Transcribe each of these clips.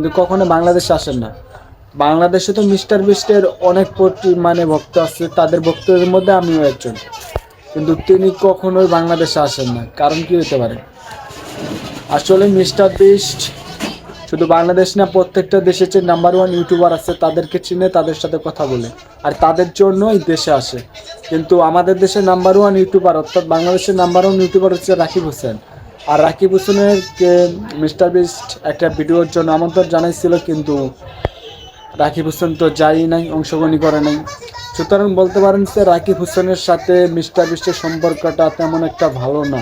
কিন্তু কখনো বাংলাদেশে আসেন না। বাংলাদেশে তো মিস্টার বিস্টের অনেক মানে ভক্ত আছে, তাদের ভক্তদের মধ্যে আমিও একজন। কিন্তু তিনি কখনোই বাংলাদেশে আসেন না, কারণ কি হতে পারে? আসলে মিস্টার বিস্ট শুধু বাংলাদেশ না, প্রত্যেকটা দেশে যে নাম্বার ওয়ান ইউটিউবার আছে, তাদেরকে চিনে তাদের সাথে কথা বলে, আর তাদের জন্যই দেশে আসে। কিন্তু আমাদের দেশে নাম্বার ওয়ান ইউটিউবার অর্থাৎ বাংলাদেশের নাম্বার ওয়ান ইউটিউবার হচ্ছে রাকিব হোসেন। আর রাকিব হোসেনের, কে, মিস্টার বিস্ট একটা ভিডিওর জন্য আমন্ত্রণ জানাইছিল, কিন্তু রাকিব হোসেন তো যাই নাই, অংশগ্রহণই করে নাই। সুতরাং বলতে পারেন যে রাকিব হোসেনের সাথে মিস্টার বিস্টের সম্পর্কটা তেমন একটা ভালো না।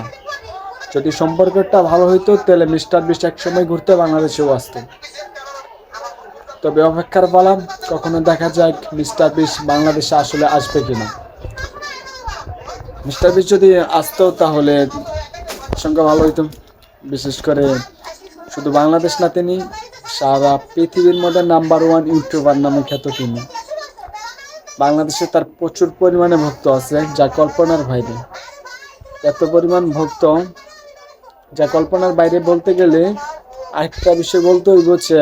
যদি সম্পর্কটা ভালো হইতো, তাহলে মিস্টার বিস্ট একসময় ঘুরতে বাংলাদেশেও আসতো। তবে অপেক্ষার পালাম কখনো দেখা যাক মিস্টার বিস্ট বাংলাদেশে আসলে আসবে কিনা। মিস্টার বিস্ট যদি আসতো, তাহলে সংখ্যা ভালো হইতো। বিশেষ করে শুধু বাংলাদেশ না তিনি সারা পৃথিবীর মধ্যে নাম্বার ওয়ান ইউটিউবার নামে খ্যাত তিনি। বাংলাদেশে তার প্রচুর পরিমাণে ভক্ত আছে, যা কল্পনার বাইরে। এত পরিমাণ ভক্ত, যা কল্পনার বাইরে বলতে গেলে আরেকটা বিষয় বলতে হইব যে,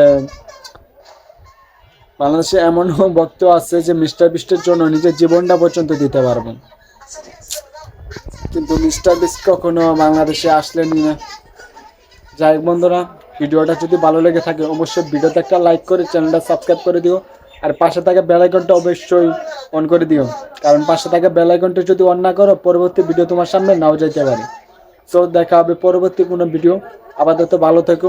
বাংলাদেশে এমনও ভক্ত আছে যে মিস্টার বিস্টের জন্য নিজের জীবনটা পর্যন্ত দিতে পারবেন। কিন্তু মিস্টার বিস্ট কখনো বাংলাদেশে আসলেন না। যাই হোক বন্ধুরা, ভিডিওটা যদি ভালো লেগে থাকে, অবশ্যই ভিডিওতে একটা লাইক করে চ্যানেলটা সাবস্ক্রাইব করে দিও। আর পাশে থাকা বেলাইকনটা অবশ্যই অন করে দিও। কারণ পাশে থাকা বেলাইকনটা যদি অন না করো, পরবর্তী ভিডিও তোমার সামনে নাও যাইতে পারে। সো দেখা হবে পরবর্তী কোনো ভিডিও আপাতত ভালো থেকো।